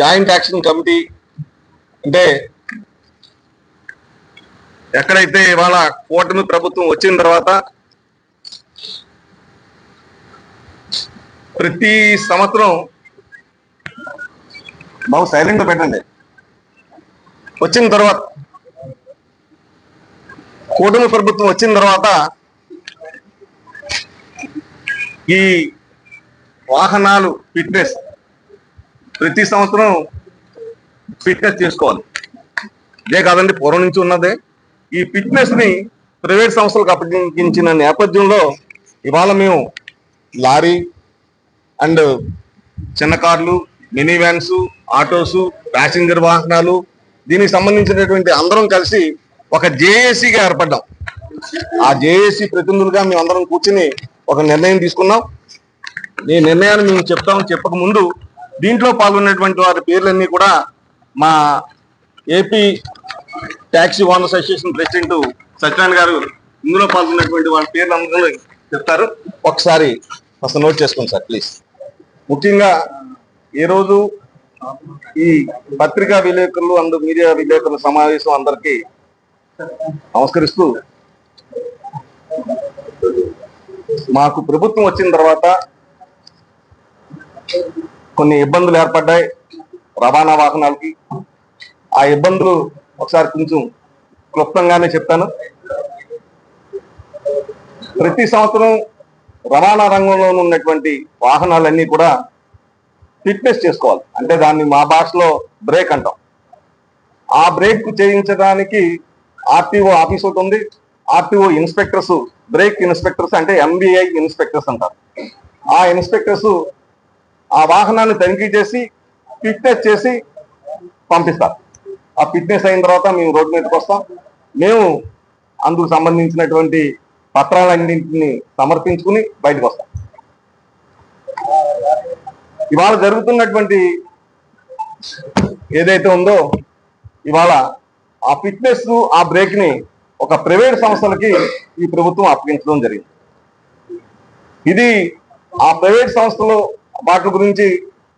Joint action committee అంటే ఎక్కడైతే ఇవాళ కూటమి ప్రభుత్వం వచ్చిన తర్వాత ప్రతి సంవత్సరం బాబు సైలెంట్ పెట్టండి. వచ్చిన తర్వాత కూటమి ప్రభుత్వం వచ్చిన తర్వాత ఈ వాహనాలు ఫిట్నెస్ ప్రతి సంవత్సరం ఫిట్నెస్ చేసుకోవాలి. ఇదే కాదండి పూర్వం నుంచి ఉన్నదే. ఈ ఫిట్నెస్ని ప్రైవేట్ సంస్థలకు అప్పగించిన నేపథ్యంలో ఇవాళ మేము లారీ అండ్ చిన్న కార్లు మినీ వ్యాన్స్ ఆటోస్ ప్యాసింజర్ వాహనాలు దీనికి సంబంధించినటువంటి అందరం కలిసి ఒక జేఏసీగా ఏర్పడ్డాం. ఆ జేఏసీ ప్రతినిధులుగా మేము అందరం కూర్చుని ఒక నిర్ణయం తీసుకున్నాం. ఈ నిర్ణయాన్ని మేము చెప్తామని చెప్పక ముందు దీంట్లో పాల్గొన్నటువంటి వారి పేర్లన్నీ కూడా మా AP taxi owner association president Satyanarayana garu ఇందులో పాల్గొన్నటువంటి వాళ్ళ పేర్లందరూ చెప్తారు. ఒకసారి అసలు నోట్ చేసుకోండి సార్ ప్లీజ్. ముఖ్యంగా ఈరోజు రోజు ఈ పత్రికా విలేకరులు అందు మీడియా విలేకరుల సమావేశం అందరికీ నమస్కరిస్తూ మాకు ప్రభుత్వం వచ్చిన తర్వాత కొన్ని ఇబ్బందులు ఏర్పడ్డాయి. రవాణా వాహనాలకి. ఆ ఇబ్బందులు ఒకసారి కొంచెం క్లుప్తంగానే చెప్తాను. ప్రతి సంవత్సరం రవాణా రంగంలో ఉన్నటువంటి వాహనాలన్నీ కూడా ఫిట్నెస్ చేసుకోవాలి. అంటే దాన్ని మా భాషలో బ్రేక్ అంటాం. ఆ బ్రేక్ చేయించడానికి ఆర్టీఓ ఆఫీస్ ఒకటి ఉంది. ఆర్టీఓ ఇన్స్పెక్టర్స్ బ్రేక్ ఇన్స్పెక్టర్స్ అంటే ఎంబీఐ ఇన్స్పెక్టర్స్ అంటారు. ఆ ఇన్స్పెక్టర్స్ ఆ వాహనాన్ని తనిఖీ చేసి ఫిట్నెస్ చేసి పంపిస్తారు. ఆ ఫిట్నెస్ అయిన తర్వాత మేము రోడ్డు మీదకి వస్తాం. మేము అందుకు సంబంధించినటువంటి పత్రాలన్నింటిని సమర్పించుకుని బయటకు వస్తాం. ఇవాళ జరుగుతున్నటువంటి ఏదైతే ఉందో ఇవాళ ఆ ఫిట్నెస్ ఆ బ్రేక్ని ఒక ప్రైవేట్ సంస్థలకి ఈ ప్రభుత్వం అప్పగించడం జరిగింది. ఇది ఆ ప్రైవేట్ సంస్థలో వాటి గురించి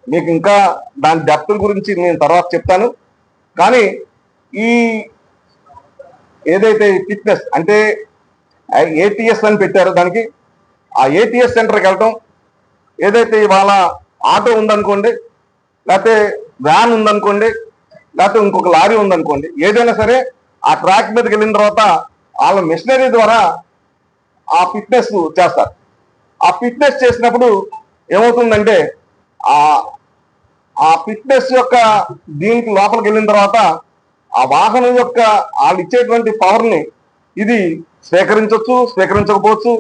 మీకు ఇంకా దాని డెప్త్ గురించి నేను తర్వాత చెప్తాను. కానీ ఈ ఏదైతే ఫిట్నెస్ అంటే ఏటీఎస్ అని పెట్టారో దానికి ఆ ఏటీఎస్ సెంటర్కి వెళ్ళటం ఏదైతే ఇవాళ ఆటో ఉందనుకోండి లేకపోతే వ్యాన్ ఉందనుకోండి లేకపోతే ఇంకొక లారీ ఉందనుకోండి ఏదైనా సరే ఆ ట్రాక్ మీదకి వెళ్ళిన తర్వాత వాళ్ళ మిషనరీ ద్వారా ఆ ఫిట్నెస్ చేస్తారు. ఆ ఫిట్నెస్ చేసినప్పుడు ఏమవుతుందంటే ఆ ఆ ఫిట్నెస్ యొక్క దీనికి లోపలికి వెళ్ళిన తర్వాత ఆ వాహనం యొక్క వాళ్ళు ఇచ్చేటువంటి పవర్ని ఇది స్వీకరించవచ్చు స్వీకరించకపోవచ్చు.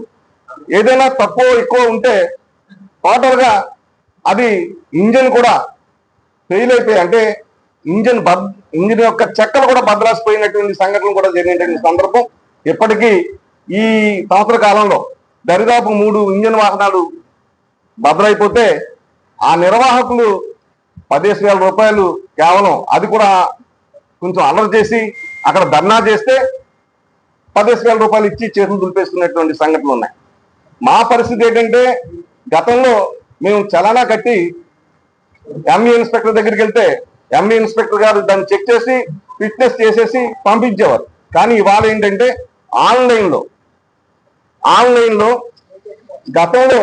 ఏదైనా తక్కువ ఎక్కువ ఉంటే టోటల్గా అది ఇంజన్ కూడా ఫెయిల్ అయిపోయి అంటే ఇంజన్ బద్ ఇంజన్ యొక్క చెక్కలు కూడా భద్రాసిపోయినటువంటి సంఘటనలు కూడా జరిగినటువంటి సందర్భం. ఇప్పటికీ ఈ సంవత్సర కాలంలో దరిదాపు మూడు ఇంజన్ వాహనాలు బదులైపోతే ఆ నిర్వాహకులు పదిహేను వేల రూపాయలు కేవలం అది కూడా కొంచెం అల్లరి చేసి అక్కడ ధర్నా చేస్తే పదిహేను వేల రూపాయలు ఇచ్చి చేతులు దులిపేసుకున్నటువంటి సంఘటనలు ఉన్నాయి. మా పరిస్థితి ఏంటంటే గతంలో మేము చలానా కట్టి ఎంఈ ఇన్స్పెక్టర్ దగ్గరికి వెళ్తే ఎంఈ ఇన్స్పెక్టర్ గారు దాన్ని చెక్ చేసి ఫిట్నెస్ చేసేసి పంపించేవారు. కానీ ఇవాళ ఏంటంటే ఆన్లైన్లో ఆన్లైన్లో గతంలో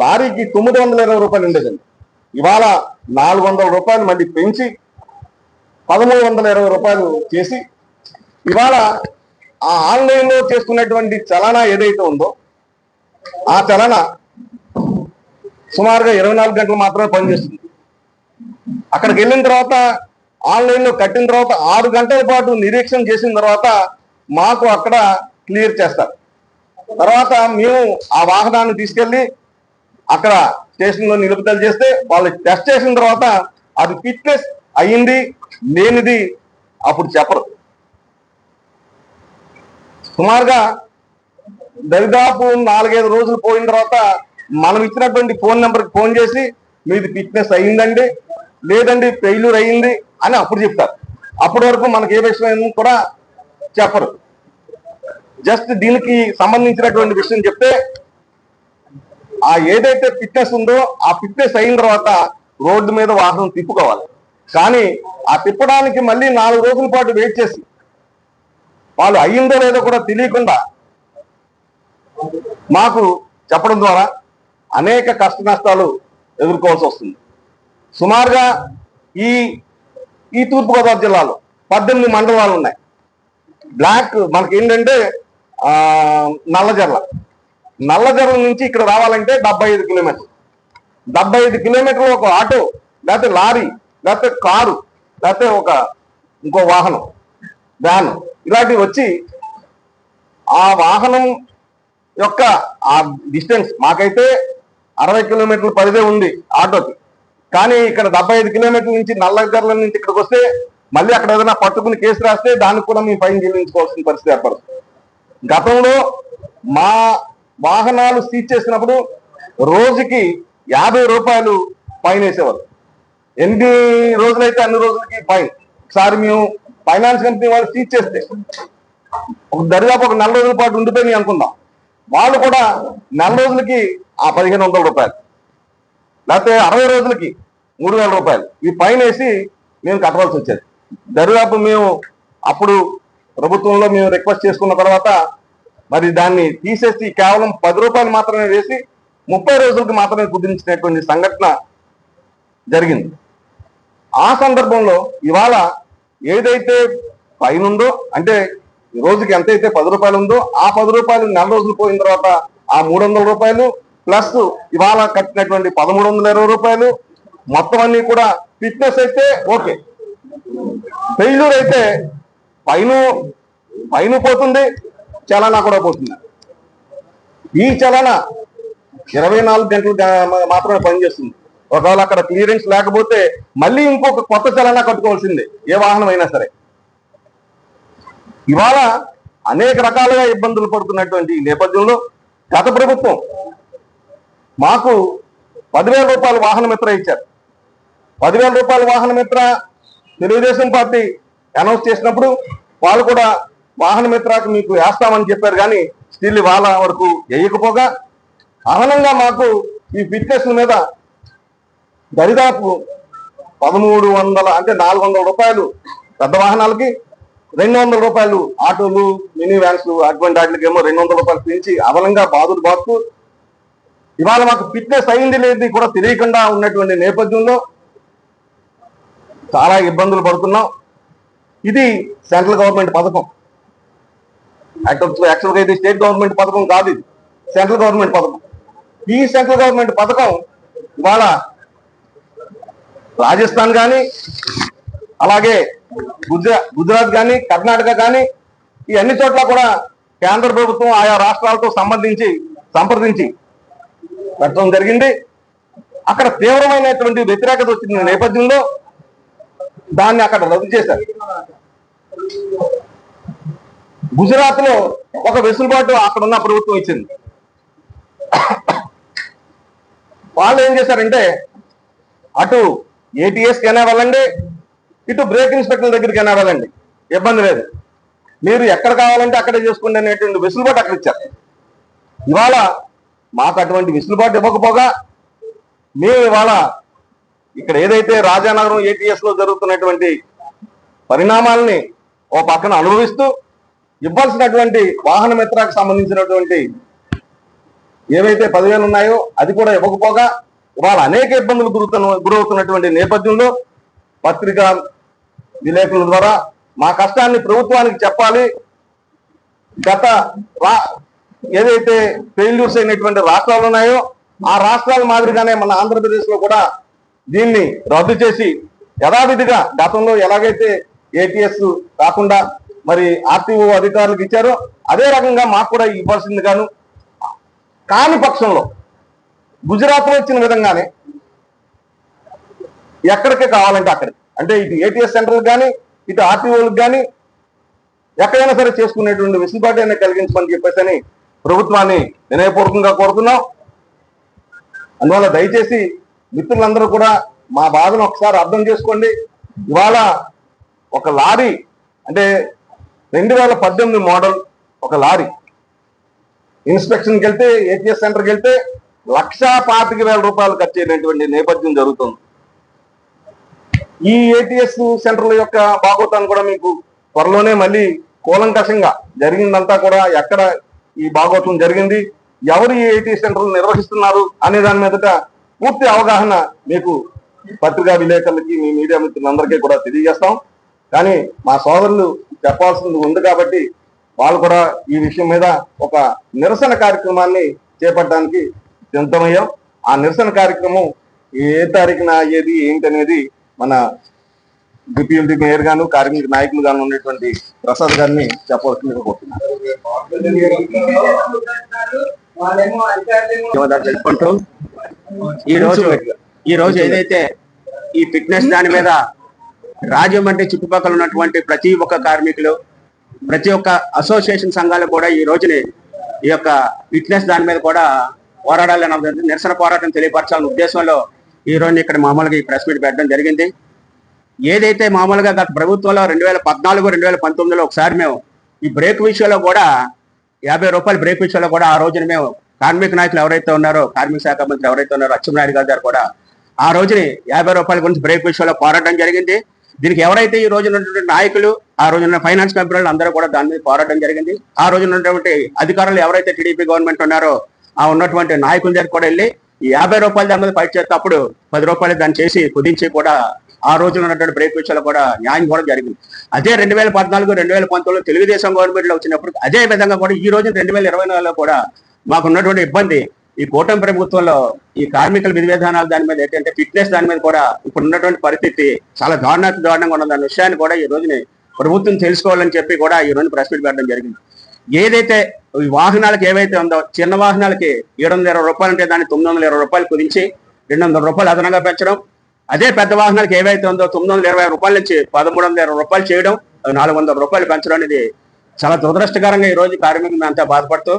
లారీకి తొమ్మిది వందల ఇరవై రూపాయలు ఉండేదండి. ఇవాళ నాలుగు వందల రూపాయలు మళ్ళీ పెంచి పదమూడు వందల ఇరవై రూపాయలు చేసి ఇవాళ ఆ ఆన్లైన్లో చేసుకున్నటువంటి చలన ఏదైతే ఉందో ఆ చలన సుమారుగా ఇరవై నాలుగు గంటలు మాత్రమే పనిచేస్తుంది. అక్కడికి వెళ్ళిన తర్వాత ఆన్లైన్లో కట్టిన తర్వాత ఆరు గంటల పాటు నిరీక్షణ చేసిన తర్వాత మాకు అక్కడ క్లియర్ చేస్తారు. తర్వాత మేము ఆ వాహనాన్ని తీసుకెళ్ళి అక్కడ స్టేషన్లో నిలుపుదల చేస్తే వాళ్ళు టెస్ట్ చేసిన తర్వాత అది ఫిట్నెస్ అయ్యింది లేనిది అప్పుడు చెప్పరు. సుమారుగా దరిదాపు నాలుగైదు రోజులు పోయిన తర్వాత మనం ఇచ్చినటువంటి ఫోన్ నెంబర్కి ఫోన్ చేసి మీది ఫిట్నెస్ అయ్యిందండి లేదండి ఫెయిల్యూర్ అయ్యింది అని అప్పుడు చెప్తారు. అప్పటి వరకు మనకి ఏ విషయం కూడా చెప్పరు. జస్ట్ దీనికి సంబంధించినటువంటి విషయం చెప్తే ఆ ఏదైతే ఫిట్నెస్ ఉందో ఆ ఫిట్నెస్ అయిన తర్వాత రోడ్డు మీద వాహనం తిప్పుకోవాలి. కానీ ఆ తిప్పడానికి మళ్ళీ నాలుగు రోజుల పాటు వెయిట్ చేసి వాళ్ళు అయ్యిందో లేదో కూడా తెలియకుండా మాకు చెప్పడం ద్వారా అనేక కష్ట నష్టాలు ఎదుర్కోవాల్సి వస్తుంది. సుమారుగా ఈ ఈ తూర్పుగోదావరి జిల్లాలో పద్దెనిమిది మండలాలు ఉన్నాయి. బ్లాక్ మనకి ఏంటంటే నల్లజర్ల. నల్లజర్ల నుంచి ఇక్కడ రావాలంటే డెబ్బై ఐదు కిలోమీటర్లు. డెబ్బై ఐదు కిలోమీటర్లు ఒక ఆటో లేకపోతే లారీ లేకపోతే కారు లేకపోతే ఒక ఇంకో వాహనం వ్యాన్ ఇలాంటివి వచ్చి ఆ వాహనం యొక్క ఆ డిస్టెన్స్ మాకైతే అరవై కిలోమీటర్ల పరిదే ఉంది ఆటోకి. కానీ ఇక్కడ డెబ్బై ఐదు కిలోమీటర్ల నుంచి నల్లగర్ల నుంచి ఇక్కడికి వస్తే మళ్ళీ అక్కడ ఏదైనా పట్టుకుని కేసు రాస్తే దానికి కూడా మేము ఫైన్ చెల్లించుకోవాల్సిన పరిస్థితి ఏర్పడుతుంది. గతంలో మా వాహనాలు సీజ్ చేసినప్పుడు రోజుకి యాభై రూపాయలు ఫైన్ వేసేవారు ఎన్ని రోజులైతే అన్ని రోజులకి ఫైన్. ఒకసారి మేము ఫైనాన్స్ కంపెనీ వాళ్ళు సీజ్ చేస్తే ఒక దరిదాపు ఒక నెల రోజుల పాటు ఉండిపోయినాయి అనుకుందాం. వాళ్ళు కూడా నెల రోజులకి ఆ పదిహేను వందల రూపాయలు. లేకపోతే అరవై రోజులకి మూడు వేల రూపాయలు. ఈ ఫైన్ వేసి మేము కట్టవలసి వచ్చేది. దరిదాపు మేము అప్పుడు ప్రభుత్వంలో మేము రిక్వెస్ట్ చేసుకున్న తర్వాత మరి దాన్ని తీసేసి కేవలం పది రూపాయలు మాత్రమే వేసి ముప్పై రోజులకు మాత్రమే కుదించినటువంటి సంఘటన జరిగింది. ఆ సందర్భంలో ఇవాళ ఏదైతే పైన ఉందో అంటే ఈ రోజుకి ఎంతైతే పది రూపాయలు ఉందో ఆ పది రూపాయలు నెల రోజులు పోయిన తర్వాత ఆ మూడు వందల రూపాయలు ప్లస్ ఇవాళ కట్టినటువంటి పదమూడు వందల ఇరవై రూపాయలు మొత్తం అన్ని కూడా ఫిట్నెస్ అయితే ఓకే. ఫెయిల్యూర్ అయితే పైన పైన పోతుంది. చలనా కూడా పోతుంది. ఈ చలన ఇరవై నాలుగు గంటలు మాత్రమే పనిచేస్తుంది. ఒకవేళ అక్కడ క్లియరెన్స్ లేకపోతే మళ్ళీ ఇంకొక కొత్త చలనా కట్టుకోవాల్సిందే ఏ వాహనం అయినా సరే. ఇవాళ అనేక రకాలుగా ఇబ్బందులు పడుతున్నటువంటి నేపథ్యంలో గత ప్రభుత్వం మాకు పదివేల రూపాయల వాహన మిత్ర ఇచ్చారు. పదివేల రూపాయల వాహన మిత్ర తెలుగుదేశం పార్టీ అనౌన్స్ చేసినప్పుడు వాళ్ళు కూడా వాహనమిత్రకు మీకు వేస్తామని చెప్పారు కానీ స్టిల్ వాళ్ళ వరకు వేయకపోగా అదనంగా మాకు ఈ ఫిట్నెస్ మీద దరిదాపు పదమూడు వందల అంటే నాలుగు వందల రూపాయలు పెద్ద వాహనాలకి రెండు వందల రూపాయలు ఆటోలు మినీ వ్యాన్స్ అటువంటి వాటికి ఏమో రెండు వందల రూపాయలు పెంచి అదనంగా బాధలు బాస్తూ ఇవాళ మాకు ఫిట్నెస్ అయింది లేదు కూడా తెలియకుండా ఉన్నటువంటి నేపథ్యంలో చాలా ఇబ్బందులు పడుతున్నాం. ఇది సెంట్రల్ గవర్నమెంట్ పథకం. యాక్చువల్గా ఇది స్టేట్ గవర్నమెంట్ పథకం కాదు ఇది. సెంట్రల్ గవర్నమెంట్ పథకం. ఈ సెంట్రల్ గవర్నమెంట్ పథకం ఇవాళ రాజస్థాన్ కానీ అలాగే గుజరా గుజరాత్ కానీ కర్ణాటక కానీ ఈ అన్ని చోట్ల కూడా కేంద్ర ప్రభుత్వం ఆయా రాష్ట్రాలతో సంబంధించి సంప్రదించి పెట్టడం జరిగింది. అక్కడ తీవ్రమైనటువంటి వ్యతిరేకత వచ్చిన నేపథ్యంలో దాన్ని అక్కడ రద్దు చేశారు. గుజరాత్లో ఒక వెసులుబాటు అక్కడ ఉన్న ప్రభుత్వం ఇచ్చింది. వాళ్ళు ఏం చేశారంటే అటు ఏటీఎస్ కైనా వెళ్ళండి ఇటు బ్రేక్ ఇన్స్పెక్టర్ దగ్గరికి అయినా వెళ్ళండి. ఇబ్బంది లేదు. మీరు ఎక్కడ కావాలంటే అక్కడే చేసుకోండి అనేటువంటి వెసులుబాటు అక్కడ ఇచ్చారు. ఇవాళ మాకు అటువంటి వెసులుబాటు ఇవ్వకపోగా మేము ఇవాళ ఇక్కడ ఏదైతే రాజానగరం ఏటీఎస్లో జరుగుతున్నటువంటి పరిణామాలని ఓ పక్కన అనుభవిస్తూ ఇవ్వాల్సినటువంటి వాహన మిత్రకు సంబంధించినటువంటి ఏవైతే పదివేలు ఉన్నాయో అది కూడా ఇవ్వకపోగా ఇవాళ అనేక ఇబ్బందులు గురుతున్న గురవుతున్నటువంటి నేపథ్యంలో పత్రికా విలేకరుల ద్వారా మా కష్టాన్ని ప్రభుత్వానికి చెప్పాలి. గత రా- ఏదైతే ఫెయిల్యూర్స్ అయినటువంటి రాష్ట్రాలు ఉన్నాయో ఆ రాష్ట్రాల మాదిరిగానే మన ఆంధ్రప్రదేశ్లో కూడా దీన్ని రద్దు చేసి యథావిధిగా గతంలో ఎలాగైతే ఏటీఎస్ కాకుండా మరి ఆర్టీఓ అధికారులకు ఇచ్చారో అదే రకంగా మాకు కూడా ఇవ్వాల్సింది గాను కాని పక్షంలో గుజరాత్లో ఇచ్చిన విధంగానే ఎక్కడికి కావాలంటే అక్కడికి అంటే ఇటు ఏటీఎస్ సెంటర్లకు కానీ ఇటు ఆర్టీఓలకు కానీ ఎక్కడైనా సరే చేసుకునేటువంటి వెసులుబాటు అయినా కలిగించమని చెప్పేసి అని ప్రభుత్వాన్ని వినయపూర్వకంగా కోరుతున్నాం. అందువల్ల దయచేసి మిత్రులందరూ కూడా మా బాధను ఒకసారి అర్థం చేసుకోండి. ఇవాళ ఒక లారీ అంటే రెండు వేల పద్దెనిమిది మోడల్ ఒక లారీ. ఇన్స్పెక్షన్కి వెళ్తే ఏటీఎస్ సెంటర్కి వెళ్తే లక్షా పాతిక వేల రూపాయలు ఖర్చు అయినటువంటి నేపథ్యం జరుగుతుంది. ఈ ఏటీఎస్ సెంటర్ల యొక్క బాగోతాన్ని కూడా మీకు త్వరలోనే మళ్ళీ కూలంకషంగా జరిగిందంతా కూడా ఎక్కడ ఈ భాగోత్వం జరిగింది ఎవరు ఈ ఏటీఎస్ సెంటర్లు నిర్వహిస్తున్నారు అనే దాని మీదట పూర్తి అవగాహన మీకు పత్రికా విలేకరులకి మీ మీడియా మిత్రులందరికీ కూడా తెలియజేస్తాం. కానీ మా సోదరులు చెప్పాల్సింది ఉంది కాబట్టి వాళ్ళు కూడా ఈ విషయం మీద ఒక నిరసన కార్యక్రమాన్ని చేపట్టడానికి సిద్ధమయ్యాం. ఆ నిరసన కార్యక్రమం ఏ తారీఖున అయ్యేది ఏంటనేది మన డిప్యూటీ మేయర్ గాను కార్మిక నాయకులు గాను ఉన్నటువంటి ప్రసాద్ గారిని చెప్పవలసిందిగా కోరుతున్నాను ఈ రోజు ఈ రోజు ఏదైతే ఈ ఫిట్నెస్ దాని మీద రాజమండ్రి చుట్టుపక్కల ఉన్నటువంటి ప్రతి ఒక్క కార్మికులు ప్రతి ఒక్క అసోసియేషన్ సంఘాలు కూడా ఈ రోజుని ఈ యొక్క ఫిట్నెస్ దాని మీద కూడా పోరాడాలని నిరసన పోరాటం తెలియపరచాలనే ఉద్దేశంలో ఈ రోజు ఇక్కడ మామూలుగా ఈ ప్రెస్ మీట్ పెట్టడం జరిగింది. ఏదైతే మామూలుగా గత ప్రభుత్వంలో రెండు వేల పద్నాలుగు రెండు వేల పంతొమ్మిదిలో ఒకసారి మేము ఈ బ్రేక్ విషయంలో కూడా యాభై రూపాయల బ్రేక్ విషయంలో కూడా ఆ రోజున మేము కార్మిక నాయకులు ఎవరైతే ఉన్నారో కార్మిక శాఖ మంత్రి ఎవరైతే ఉన్నారో అచ్చెన్నాయుడు గారు గారు కూడా ఆ రోజుని యాభై రూపాయల గురించి బ్రేక్ విషయంలో పోరాటం జరిగింది. దీనికి ఎవరైతే ఈ రోజున ఉన్నటువంటి నాయకులు ఆ రోజున ఫైనాన్స్ కంపెనీలు అందరూ కూడా దాని మీద పోరాటం జరిగింది. ఆ రోజున ఉన్నటువంటి అధికారులు ఎవరైతే టీడీపీ గవర్నమెంట్ ఉన్నారో ఆ ఉన్నటువంటి నాయకుల దగ్గర కూడా వెళ్ళి యాభై రూపాయల దాని మీద ఫైట్ చేస్తే పది రూపాయలు దాన్ని చేసి కుదించి కూడా ఆ రోజున ఉన్నటువంటి బ్రేక్ విషయాలు కూడా న్యాయం కూడా జరిగింది. అదే రెండు వేల పద్నాలుగు రెండు వేల పంతొమ్మిదిలో తెలుగుదేశం గవర్నమెంట్లో వచ్చినప్పుడు అదే విధంగా కూడా ఈ రోజు రెండు వేల ఇరవై నాలుగులో కూడా మాకు ఉన్నటువంటి ఇబ్బంది ఈ కూటమి ప్రభుత్వంలో ఈ కార్మికుల విధి విధానాలు దాని మీద ఏంటంటే ఫిట్నెస్ దాని మీద కూడా ఇప్పుడు ఉన్నటువంటి పరిస్థితి చాలా దారుణాతి దారుణంగా ఉన్న దాని విషయాన్ని కూడా ఈ రోజుని ప్రభుత్వం తెలుసుకోవాలని చెప్పి కూడా ఈ రోజు ప్రెస్ మీట్ పెట్టడం జరిగింది. ఏదైతే ఈ వాహనాలకు ఏవైతే ఉందో చిన్న వాహనాలకి ఏడు వందల ఇరవై రూపాయలు ఉంటే దాన్ని తొమ్మిది వందల ఇరవై రూపాయలు కుదించి రెండు వందల రూపాయలు అదనంగా పెంచడం. అదే పెద్ద వాహనాలకు ఏవైతే ఉందో తొమ్మిది వందల ఇరవై రూపాయల నుంచి పదమూడు వందల ఇరవై రూపాయలు చేయడం నాలుగు వందల రూపాయలు పెంచడం అనేది చాలా దురదృష్టకరంగా ఈ రోజు కార్మికులు అంతా బాధపడుతూ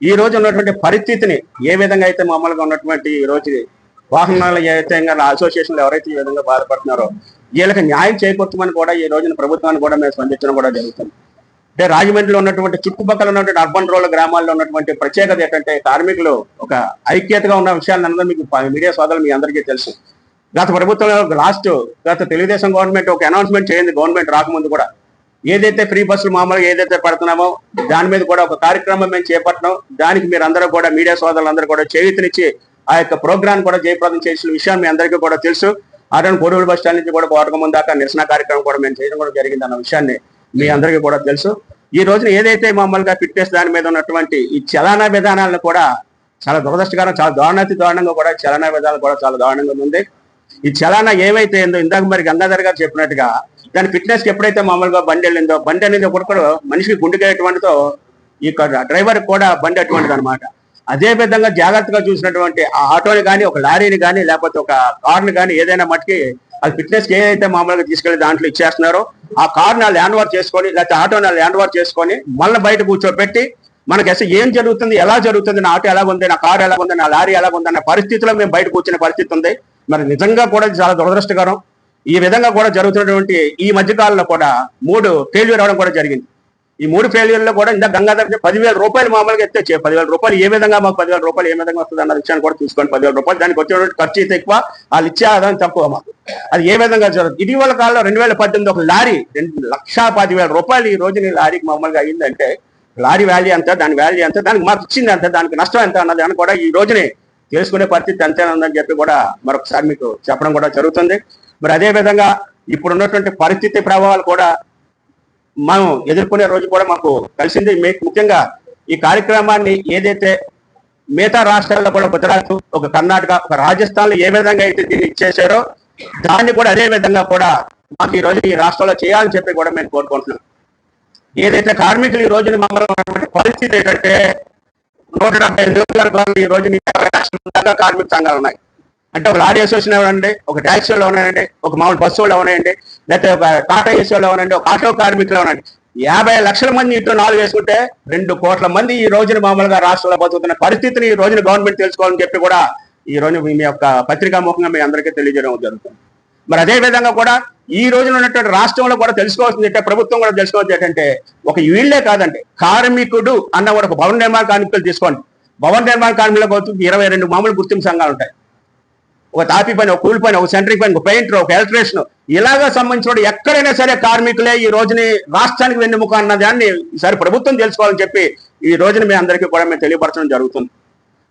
ఈ రోజు ఉన్నటువంటి పరిస్థితిని ఏ విధంగా అయితే మామూలుగా ఉన్నటువంటి ఈ రోజు వాహనాలు ఏ విధంగా అసోసియేషన్లు ఎవరైతే ఈ విధంగా బాధపడుతున్నారో వీళ్ళకి న్యాయం చేకూర్చమని కూడా ఈ రోజున ప్రభుత్వాన్ని కూడా మేము స్పందించడం కూడా జరుగుతుంది. అంటే రాజమండ్రిలో ఉన్నటువంటి చుట్టుపక్కల ఉన్నటువంటి అర్బన్ రోడ్ల గ్రామాల్లో ఉన్నటువంటి ప్రత్యేకత ఏంటంటే కార్మికులు ఒక ఐక్యతగా ఉన్న విషయాలను అందరూ మీకు మీడియా సోదరులు మీ అందరికీ తెలుసు. గత ప్రభుత్వంలో లాస్ట్ గత తెలుగుదేశం గవర్నమెంట్ ఒక అనౌన్స్మెంట్ చేయండి గవర్నమెంట్ రాకముందు కూడా. ఏదైతే ఫ్రీ బస్సులు మామూలుగా ఏదైతే పెడుతున్నామో దాని మీద కూడా ఒక కార్యక్రమం మేము చేపట్టడం దానికి మీరు అందరూ కూడా మీడియా సోదరులందరూ కూడా చేయూతనిచ్చి ఆ యొక్క ప్రోగ్రామ్ కూడా జయప్రదం చేసిన విషయం మీ అందరికీ కూడా తెలుసు. అటువంటి కోడూరు బస్ స్టాండ్ నుంచి కూడా పోవడం దాకా నిరసన కార్యక్రమం కూడా మేము చేయడం కూడా జరిగింది అన్న విషయాన్ని మీ అందరికీ కూడా తెలుసు. ఈ రోజున ఏదైతే మామూలుగా ఫిట్నెస్ దాని మీద ఉన్నటువంటి ఈ చలానా విధానాలను కూడా చాలా దురదృష్టకరం చాలా దారుణాతి దారుణంగా కూడా చలనా విధానాలు కూడా చాలా దారుణంగా ఉంది. ఈ చలానా ఏమైతే ఏందో ఇందాక మరి గంగాధర్ గారు చెప్పినట్టుగా దాని ఫిట్నెస్కి ఎప్పుడైతే మామూలుగా బండి వెళ్ళిందో బండి అనేది ఒకటి మనిషికి గుండెకేటువంటితో ఈ డ్రైవర్ కూడా బండి అటువంటిది అనమాట అదే విధంగా జాగ్రత్తగా చూసినటువంటి ఆ ఆటోని కానీ ఒక లారీని కానీ లేకపోతే ఒక కార్ని కానీ ఏదైనా మటుకి అది ఫిట్నెస్కి ఏదైతే మామూలుగా తీసుకెళ్ళి దాంట్లో ఇచ్చేస్తున్నారో ఆ కార్ని ల్యాండ్ ఓవర్ చేసుకొని లేకపోతే ఆటోని ల్యాండ్ వర్క్ చేసుకొని మళ్ళీ బయట కూర్చోబెట్టి మనకి అసలు ఏం జరుగుతుంది ఎలా జరుగుతుంది నా ఆటో ఎలా ఉంది నా కారు ఎలా ఉంది నా లారీ ఎలా ఉంది అన్న పరిస్థితిలో మేము బయట కూర్చునే పరిస్థితి ఉంది. మరి నిజంగా కూడా చాలా దురదృష్టకరం. ఈ విధంగా కూడా జరుగుతున్నటువంటి ఈ మధ్యకాలంలో కూడా మూడు ఫెయిల్యూర్ అవడం కూడా జరిగింది. ఈ మూడు ఫెయిల్యూర్లో కూడా ఇంత గంగాధర్ పదివేల రూపాయలు మామూలుగా ఎత్తే పదివేల రూపాయలు ఏ విధంగా మాకు పదివేల రూపాయలు ఏ విధంగా వస్తుంది అన్న విషయాన్ని కూడా చూసుకోండి పదివేల రూపాయలు దానికి వచ్చేటువంటి ఖర్చు అయితే ఎక్కువ వాళ్ళు ఇచ్చే ఆదాయం తక్కువ మాకు. అది ఏ విధంగా జరుగుతుంది ఇటీవల కాలంలో రెండు వేల పద్దెనిమిది ఒక లారీ రెండు లక్షా పదివేల రూపాయలు ఈ రోజున లారీకి మామూలుగా అయ్యిందంటే లారీ వాల్యూ ఎంత దాని వాల్యూ ఎంత దానికి మాకు ఇచ్చింది ఎంత దానికి నష్టం ఎంత అన్నది అని కూడా ఈ రోజునే తెలుసుకునే పరిస్థితి అంతేనా ఉందని చెప్పి కూడా మరొకసారి మీకు చెప్పడం కూడా జరుగుతుంది. మరి అదే విధంగా ఇప్పుడు ఉన్నటువంటి పరిస్థితి ప్రభావాలు కూడా మనం ఎదుర్కొనే రోజు కూడా మాకు కలిసింది. మీకు ముఖ్యంగా ఈ కార్యక్రమాన్ని ఏదైతే మిగతా రాష్ట్రాల్లో కూడా గుజరాత్ ఒక కర్ణాటక ఒక రాజస్థాన్లో ఏ విధంగా అయితే దీన్ని ఇచ్చేసారో దాన్ని కూడా అదే విధంగా కూడా మాకు ఈ రోజు ఈ రాష్ట్రంలో చేయాలని చెప్పి కూడా మేము కోరుకుంటున్నాం. ఏదైతే కార్మికులు ఈ రోజున మమ్మల్ని పరిస్థితి ఏంటంటే నూట డెబ్బై ఐదు రోజుల ఈ రోజు కార్మిక సంఘాలు ఉన్నాయి. అంటే ఒక లారీ అసోసియేషన్ ఎవరండి? ఒక ట్యాక్సీ వాళ్ళు ఉన్నాయండి ఒక మామూలు బస్సు వాళ్ళు ఉన్నాయండి లేకపోతే ఒక టాటా ఏసీ వాళ్ళు ఉన్నాయండి ఒక ఆటో కార్మికులు ఉన్నాయండి యాభై లక్షల మంది ఇటు నాలుగు వేసుకుంటే రెండు కోట్ల మంది ఈ రోజున మామూలుగా రాష్ట్రంలో బతుకుతున్న పరిస్థితిని ఈ రోజున గవర్నమెంట్ తెలుసుకోవాలని చెప్పి కూడా ఈ రోజు మీ యొక్క పత్రికా ముఖంగా మీ అందరికీ తెలియజేయడం జరుగుతుంది. మరి అదే విధంగా కూడా ఈ రోజున ఉన్నటువంటి రాష్ట్రంలో కూడా తెలుసుకోవాల్సింది అంటే ప్రభుత్వం కూడా తెలుసుకోవాల్సింది ఏంటంటే ఒక వీళ్ళే కాదండి కార్మికుడు అన్న కూడా ఒక భవన నిర్మాణ కార్మికులు తీసుకోండి. భవన నిర్మాణ కార్మికులకు ఇరవై రెండు మామూలు గుర్తింపు సంఘాలు ఉంటాయి. ఒక తాపి పని ఒక కూలి పని ఒక సెంట్రింగ్ పని ఒక పెయింటర్ ఒక ఎలక్ట్రీషియన్. ఇలాగా సంబంధించిన ఎక్కడైనా సరే కార్మికులే ఈ రోజుని రాష్ట్రానికి వెన్నెముక అన్న దాన్ని ఈసారి ప్రభుత్వం తెలుసుకోవాలని చెప్పి ఈ రోజున మీ అందరికీ కూడా మేము తెలియపరచడం జరుగుతుంది.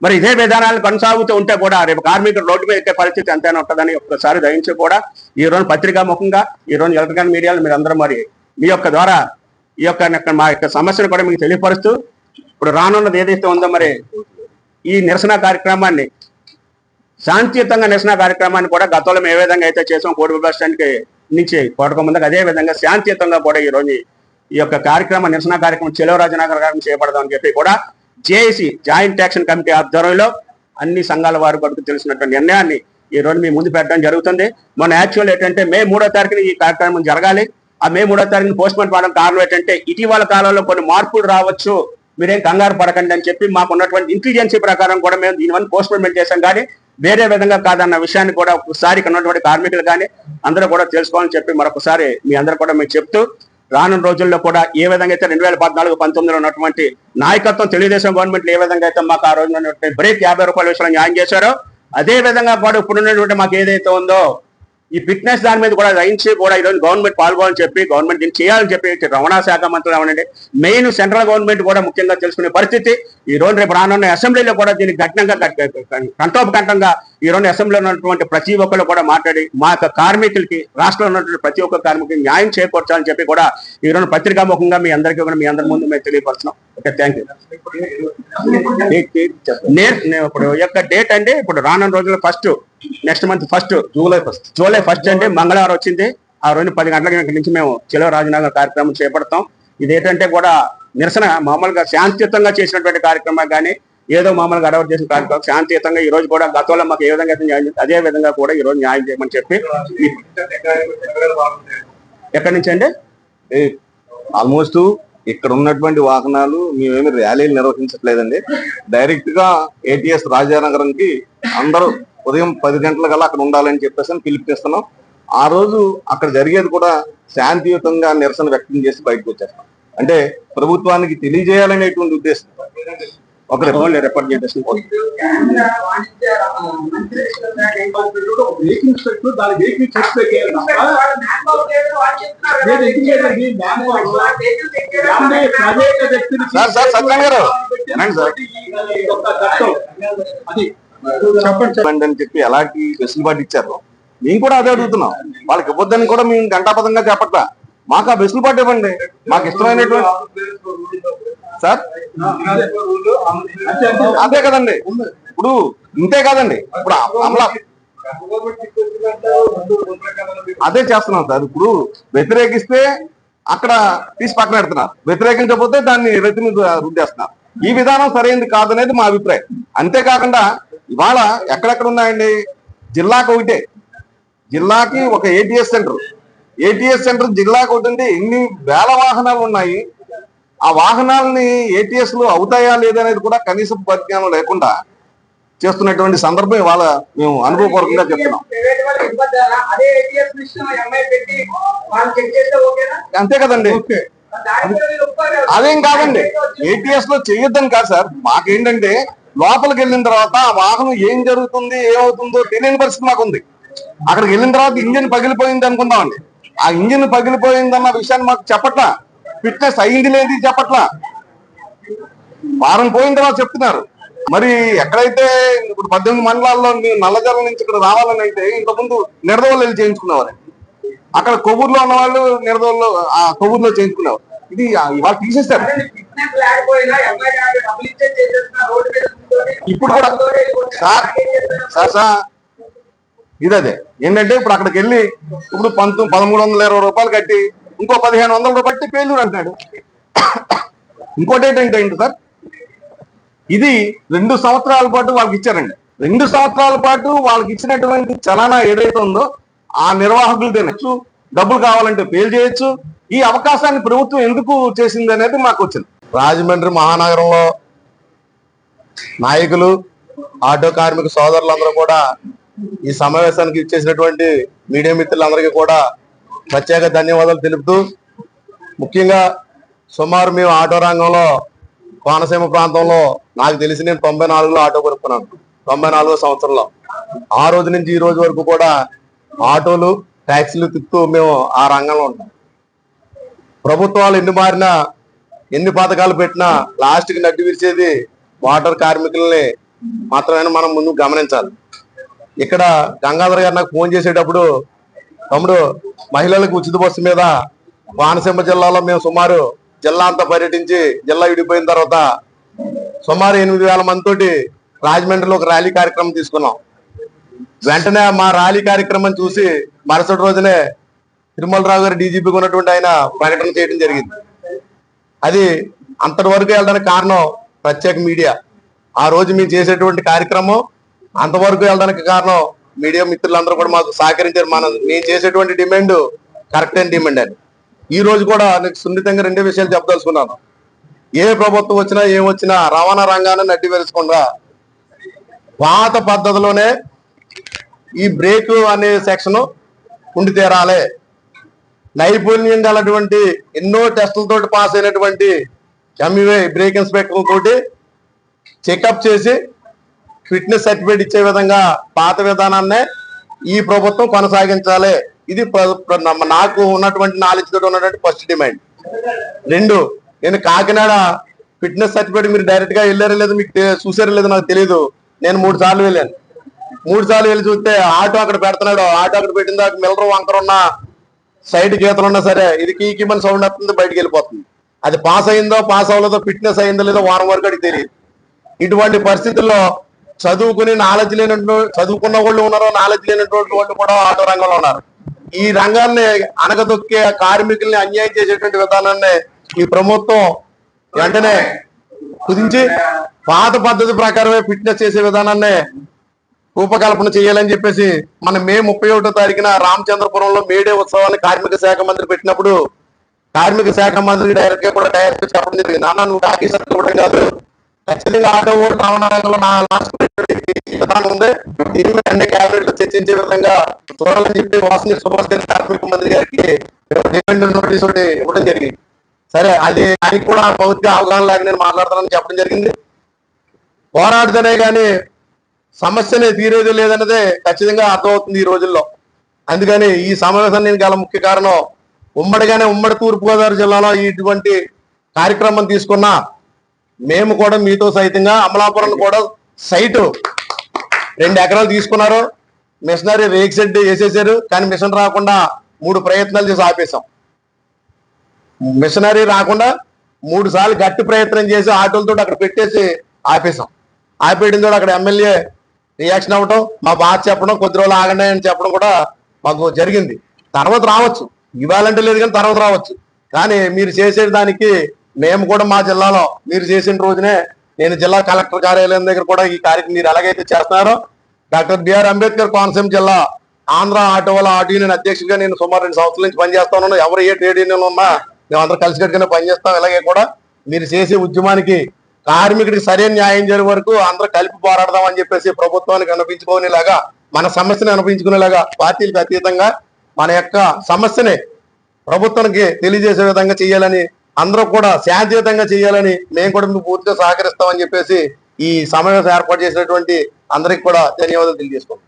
మరి ఇదే విధానాలు కొనసాగుతూ ఉంటే కూడా రేపు కార్మికులు రోడ్డు మీద ఎక్కే పరిస్థితి ఎంతైనా ఉంటుందని ఒక్కసారి దయించి కూడా ఈ రోజు పత్రికా ముఖంగా ఈ రోజు ఎలక్ట్రికల్ మీడియాలో మీరు అందరూ మరి మీ యొక్క ద్వారా ఈ యొక్క మా యొక్క సమస్యను కూడా మీకు తెలియపరుస్తూ ఇప్పుడు రానున్నది ఏదైతే ఉందో మరి ఈ నిరసన కార్యక్రమాన్ని శాంతియుతంగా నిరసన కార్యక్రమాన్ని కూడా గతంలో మేము ఏ విధంగా అయితే చేసాం కోడి బస్ స్టాండ్కి నుంచి కోటక ముందుకు అదే విధంగా శాంతియుతంగా కూడా ఈ రోజు ఈ యొక్క కార్యక్రమ నిరసన కార్యక్రమం చెలవ రాజనగర్ కార్యక్రమం చేపడదామని చెప్పి కూడా జేఏసీ జాయింట్ యాక్షన్ కమిటీ ఆధ్వర్యంలో అన్ని సంఘాల వారు కొడుకు తెలిసినటువంటి నిర్ణయాన్ని ఈ రోజు మీ ముందు పెట్టడం జరుగుతుంది. మన యాక్చువల్ ఏంటంటే మే మూడో తారీఖున ఈ కార్యక్రమం జరగాలి. ఆ మే మూడో తారీఖున పోస్ట్ పోన్ పడడం కారణం ఏంటంటే ఇటీవల కాలంలో కొన్ని మార్పులు రావచ్చు మీరేం కంగారు పడకండి అని చెప్పి మాకు ఉన్నటువంటి ఇంటెలిజెన్సీ ప్రకారం కూడా మేము దీనివల్ల పోస్ట్ పోన్మెంట్ చేశాం. కానీ వేరే విధంగా కాదన్న విషయాన్ని కూడా ఒకసారి ఉన్నటువంటి కార్మికులు కానీ అందరూ కూడా తెలుసుకోవాలని చెప్పి మరొకసారి మీ అందరూ కూడా మేము చెప్తూ రానున్న రోజుల్లో కూడా ఏ విధంగా అయితే రెండు వేల పద్నాలుగు పంతొమ్మిదిలో ఉన్నటువంటి నాయకత్వం తెలుగుదేశం గవర్నమెంట్ ఏ విధంగా అయితే మాకు ఆ రోజున బ్రేక్ యాభై రూపాయల విషయంలో న్యాయం చేశారో అదే విధంగా కూడా ఇప్పుడు ఉన్నటువంటి మాకు ఏదైతే ఉందో ఈ ఫిట్నెస్ దాని మీద కూడా రయించి కూడా ఈరోజు గవర్నమెంట్ పాల్గొని చెప్పి గవర్నమెంట్ దీన్ని చేయాలని చెప్పి రవాణా శాఖ మంత్రులు అవనండి మెయిన్ సెంట్రల్ గవర్నమెంట్ కూడా ముఖ్యంగా తెలుసుకునే పరిస్థితి. ఈ రోజు రేపు రానున్న అసెంబ్లీలో కూడా దీన్ని ఘటనంగా కంఠోపకంఠంగా ఈ రోజు అసెంబ్లీలో ఉన్నటువంటి ప్రతి ఒక్కరు కూడా మాట్లాడి మా యొక్క కార్మికులకి రాష్ట్రంలో ఉన్నటువంటి ప్రతి ఒక్క కార్మికులకి న్యాయం చేకూర్చాలని చెప్పి కూడా ఈ రోజు పత్రికాముఖంగా మీ అందరికీ కూడా మీ అందరి ముందు మేము తెలియపరుస్తున్నాం. ఓకే థ్యాంక్ యూ నేను ఇప్పుడు యొక్క డేట్ అంటే ఇప్పుడు రానున్న రోజుల్లో first next month first July first July first అంటే మంగళవారం వచ్చింది. ఆ రోజు పది గంటల నుంచి మేము చెలవ రాజనగర్ కార్యక్రమం చేపడతాం. ఇది ఏంటంటే కూడా నిరసన మామూలుగా శాంతియుతంగా చేసినటువంటి కార్యక్రమం కానీ ఏదో మామూలుగా అడవర్ చేసిన కార్యక్రమం శాంతియుతంగా ఈ రోజు కూడా గతంలో మాకు ఏ విధంగా న్యాయం అదే విధంగా కూడా ఈ రోజు న్యాయం చేయమని చెప్పి ఎక్కడి నుంచి అండి? ఆల్మోస్ట్ ఇక్కడ ఉన్నటువంటి వాహనాలు మేమేమి ర్యాలీలు నిర్వహించట్లేదండి. డైరెక్ట్గా ఏటీఎస్ రాజానగరంకి అందరూ ఉదయం పది గంటల కల్లా అక్కడ ఉండాలని చెప్పేసి అని పిలుపునిస్తున్నాం ఆ రోజు అక్కడ జరిగేది కూడా శాంతియుతంగా నిరసన వ్యక్తం చేసి బయటకు వచ్చేస్తాం అంటే ప్రభుత్వానికి తెలియజేయాలనేటువంటి ఉద్దేశం. ఒక ఓన్లీ రిపోర్ట్ చేసేసి సార్, సార్, సత్యం గారు. చెప్పండి అని చెప్పి ఎలాంటి వెసులుబాటు ఇచ్చారు? మేము కూడా అదే అడుగుతున్నాం. వాళ్ళకి ఇవ్వద్దని కూడా మేము గంటాపదంగా చెప్పట్లా మాకు ఆ వెసులుబాటు ఇవ్వండి. మాకు ఇష్టమైనటువంటి సార్? అంతే, అదే కదండి. ఇప్పుడు ఇంతే కాదండి. ఇప్పుడు అమలా అదే చేస్తున్నాం సార్. ఇప్పుడు వ్యతిరేకిస్తే అక్కడ తీసి పక్కన పెడుతున్నారు. వ్యతిరేకించకపోతే దాన్ని రెత్తిని రుద్దేస్తున్నారు. ఈ విధానం సరైనది కాదనేది మా అభిప్రాయం. అంతేకాకుండా ఇవాళ ఎక్కడెక్కడ ఉన్నాయండి? జిల్లాకు ఒకటే. జిల్లాకి ఒక ఏటీఎస్ సెంటర్ ఏటీఎస్ సెంటర్ జిల్లాకు ఉంటే ఎన్ని వేల వాహనాలు ఉన్నాయి. ఆ వాహనాలని ఏటీఎస్లో అవుతాయా లేదనేది కూడా కనీసం పరిజ్ఞానం లేకుండా చేస్తున్నటువంటి సందర్భం ఇవాళ మేము అనుభవపూర్వకంగా చెప్తున్నాం. అంతే కదండి. అదేం కాదండి. ఏటీఎస్లో చేయొద్దని కాదు సార్. మాకేంటంటే లోపలికి వెళ్ళిన తర్వాత ఆ వాహనం ఏం జరుగుతుంది ఏమవుతుందో తెలియని పరిస్థితి మాకు ఉంది అక్కడికి వెళ్ళిన తర్వాత ఇంజిన్ పగిలిపోయింది అనుకుందామండి. ఆ ఇంజిన్ పగిలిపోయిందన్న విషయాన్ని మాకు చెప్పట్లా. ఫిట్నెస్ అయింది లేదు చెప్పట్లా. వారం పోయిన తర్వాత చెప్తున్నారు. మరి ఎక్కడైతే ఇప్పుడు పద్దెనిమిది మండలాల్లో మీరు నల్లజర్ల నుంచి ఇక్కడ రావాలని అయితే ఇంతకుముందు నిడదవల్లి వెళ్ళి చేయించుకునేవారు. అక్కడ కొవ్వూరులో ఉన్న వాళ్ళు నిడదవల్లో ఆ కొవ్వూరులో చేయించుకునేవారు. ఇది ఇవాళ కూర్చొని ఇప్పుడు కూడా? సార్ సార్ ఇదదే. ఏంటంటే ఇప్పుడు అక్కడికి వెళ్ళి ఇప్పుడు పంతొమ్మిది పదమూడు వందల ఇరవై రూపాయలు కట్టి ఇంకో పదిహేను వందల రూపాయలు కట్టి పేలూరు అంటాడు ఇంకోటి ఏంటంటే ఏంటి సార్? ఇది రెండు సంవత్సరాల పాటు వాళ్ళకి ఇచ్చారండి. రెండు సంవత్సరాల పాటు వాళ్ళకి ఇచ్చినటువంటి చలానా ఏదైతే ఉందో ఆ నిర్వాహకులు తినచ్చు డబ్బులు కావాలంటే పేలు చేయొచ్చు. ఈ అవకాశాన్ని ప్రభుత్వం ఎందుకు చేసింది అనేది మాకు వచ్చింది. రాజమండ్రి మహానగరంలో నాయకులు ఆటో కార్మిక సోదరులందరూ కూడా ఈ సమావేశానికి ఇచ్చేసినటువంటి మీడియా మిత్రులందరికీ కూడా ప్రత్యేక ధన్యవాదాలు తెలుపుతూ ముఖ్యంగా సుమారు మేము ఆటో రంగంలో కోనసీమ ప్రాంతంలో నాకు తెలిసి నేను తొంభై నాలుగులో ఆటో కొనుక్కున్నాను. తొంభై నాలుగో సంవత్సరంలో. ఆ రోజు నుంచి ఈ రోజు వరకు కూడా ఆటోలు ట్యాక్సీలు తిప్పుతూ మేము ఆ రంగంలో ఉంటాం ప్రభుత్వాలు ఎన్ని మారినా ఎన్ని పథకాలు పెట్టినా లాస్ట్కి నడ్డు విరిచేది వాటర్ కార్మికుల్ని మాత్రమే మనం ముందు గమనించాలి. ఇక్కడ గంగాధర్ గారు నాకు ఫోన్ చేసేటప్పుడు తమ్ముడు మహిళలకు ఉచిత బస్సు మీద కోనసీమ జిల్లాలో మేము సుమారు జిల్లా అంతా పర్యటించి జిల్లా విడిపోయిన తర్వాత సుమారు ఎనిమిది వేల మందితోటి రాజమండ్రిలో ఒక ర్యాలీ కార్యక్రమం తీసుకున్నాం. వెంటనే మా ర్యాలీ కార్యక్రమం చూసి మరుసటి రోజునే తిరుమలరావు గారు డీజీపీగా ఉన్నటువంటి ఆయన ప్రకటన చేయడం జరిగింది. అది అంతటి వరకు వెళ్ళడానికి కారణం ప్రత్యేక మీడియా. ఆ రోజు మేము చేసేటువంటి కార్యక్రమం అంతవరకు వెళ్ళడానికి కారణం మీడియా మిత్రులందరూ కూడా మాకు సహకరించారు. మన నేను చేసేటువంటి డిమాండ్ కరెక్ట్ అయిన డిమాండ్ అని ఈ రోజు కూడా నీకు సున్నితంగా రెండే విషయాలు చెప్పదలుచుకున్నాను. ఏ ప్రభుత్వం వచ్చినా ఏం వచ్చినా రవాణా రంగాన్ని నడ్డి వేసుకుండా పాత పద్ధతిలోనే ఈ బ్రేక్ అనే సెక్షన్ ఉండి తీరాలి. నైపుణ్యం గలటువంటి ఎన్నో టెస్టులతో పాస్ అయినటువంటి ఎంఈవై బ్రేక్ ఇన్స్పెక్టర్ తోటి చెకప్ చేసి ఫిట్నెస్ సర్టిఫికేట్ ఇచ్చే విధంగా పాత విధానాన్నే ఈ ప్రభుత్వం కొనసాగించాలి. ఇది నాకు ఉన్నటువంటి నాలెడ్జ్ తోటి ఉన్నటువంటి ఫస్ట్ డిమాండ్ రెండు నేను కాకినాడ ఫిట్నెస్ సర్టిఫికేట్ మీరు డైరెక్ట్గా వెళ్ళారో లేదో మీకు చూసారో లేదో నాకు తెలియదు నేను మూడు సార్లు వెళ్ళాను. మూడు సార్లు వెళ్ళి చూస్తే ఆటో అక్కడ పెడుతున్నాడు. ఆటో అక్కడ పెట్టిన దాకా మిల్లరు వంకరున్న సైడ్ గీతలు ఉన్నా సరే ఇది కీకిమని సౌండ్ వస్తుంది బయటికి వెళ్ళిపోతుంది. అది పాస్ అయిందో పాస్ అవ్వలేదో ఫిట్నెస్ అయిందో లేదో వారం వరకు అడిగి తెలియదు. ఇటువంటి పరిస్థితుల్లో చదువుకుని నాలెడ్జ్ లేనటువంటి చదువుకున్న వాళ్ళు ఉన్నారు నాలెడ్జ్ లేనటువంటి వాళ్ళు కూడా ఆటో రంగంలో ఉన్నారు. ఈ రంగాన్ని అనగదొక్కే కార్మికుల్ని అన్యాయం చేసేటువంటి విధానాన్ని ఈ ప్రభుత్వం వెంటనే కుదించి పాత పద్ధతి ప్రకారమే ఫిట్నెస్ చేసే విధానాన్ని రూపకల్పన చేయాలని చెప్పేసి మన మే ముప్పై ఒకటో తారీఖున రామచంద్రపురంలో మేడే ఉత్సవాన్ని కార్మిక శాఖ మంత్రి పెట్టినప్పుడు కార్మిక శాఖ మంత్రి డైరెక్ట్గా కూడా డైరెక్ట్ చెప్పడం జరిగింది. నాన్న నువ్వు కాకి కూడా కాదు. ఖచ్చితంగా ఆటోడు ఓటు నా లాస్ట్ విధానం ఉంది. దీని మీద అన్ని క్యాబినెట్ చర్చించే విధంగా చూడాలని చెప్పి వాసన సుభాష్ గారి కార్మిక మంత్రి గారికి నోటీస్ ఒకటి ఇవ్వడం జరిగింది. సరే అది ఆయనకి కూడా భౌతిక అవగాహన లాగా నేను మాట్లాడతానని చెప్పడం జరిగింది. పోరాడుతూనే కానీ సమస్యనే తీరేది లేదన్నదే ఖచ్చితంగా అర్థమవుతుంది ఈ రోజుల్లో. అందుకని ఈ సమావేశానికి గల ముఖ్య కారణం ఉమ్మడిగానే ఉమ్మడి తూర్పుగోదావరి జిల్లాలో ఇటువంటి కార్యక్రమం తీసుకున్నా మేము కూడా మీతో సైతంగా అమలాపురం కూడా సైటు రెండు ఎకరాలు తీసుకున్నారు. మిషనరీ రేక్ షెడ్ వేసేసారు. కానీ మిషన్ రాకుండా మూడు ప్రయత్నాలు చేసి ఆపేశాం. మిషనరీ రాకుండా మూడు సార్లు గట్టి ప్రయత్నం చేసి ఆటోలతో అక్కడ పెట్టేసి ఆపేశాం. ఆపేయడం తోడు అక్కడ ఎమ్మెల్యే రియాక్షన్ అవ్వటం మా బాధ చెప్పడం కొద్ది రోజులు ఆగండి అని చెప్పడం కూడా మాకు జరిగింది. తర్వాత రావచ్చు. ఇవ్వాలంటే లేదు కానీ తర్వాత రావచ్చు. కానీ మీరు చేసే దానికి మేము కూడా మా జిల్లాలో మీరు చేసిన రోజునే నేను జిల్లా కలెక్టర్ కార్యాలయం దగ్గర కూడా ఈ కార్యక్రమం మీరు ఎలాగైతే చేస్తున్నారో డాక్టర్ బిఆర్ అంబేద్కర్ కోనసీమ జిల్లా ఆంధ్ర ఆటో వాళ్ళ ఆటో యూనియన్ అధ్యక్షుడిగా నేను సుమారు రెండు సంవత్సరాల నుంచి పనిచేస్తా ఎవరు ఏ ట్రేడ్ యూనియన్ ఉన్నా మేము అందరం కలిసికట్టుగానే పనిచేస్తాం. ఇలాగే కూడా మీరు చేసే ఉద్యమానికి కార్మికుడికి సరైన న్యాయం జరిగే వరకు అందరూ కలిపి పోరాడదాం అని చెప్పేసి ప్రభుత్వానికి అనిపించుకునేలాగా మన సమస్యని అనిపించుకునేలాగా పార్టీలకు అతీతంగా మన యొక్క సమస్యని ప్రభుత్వానికి తెలియజేసే విధంగా చేయాలని అందరూ కూడా శాంతియుతంగా చేయాలని మేము కూడా మీకు పూర్తిగా సహకరిస్తామని చెప్పేసి ఈ సమావేశం ఏర్పాటు చేసినటువంటి అందరికి కూడా ధన్యవాదాలు తెలియజేసుకోండి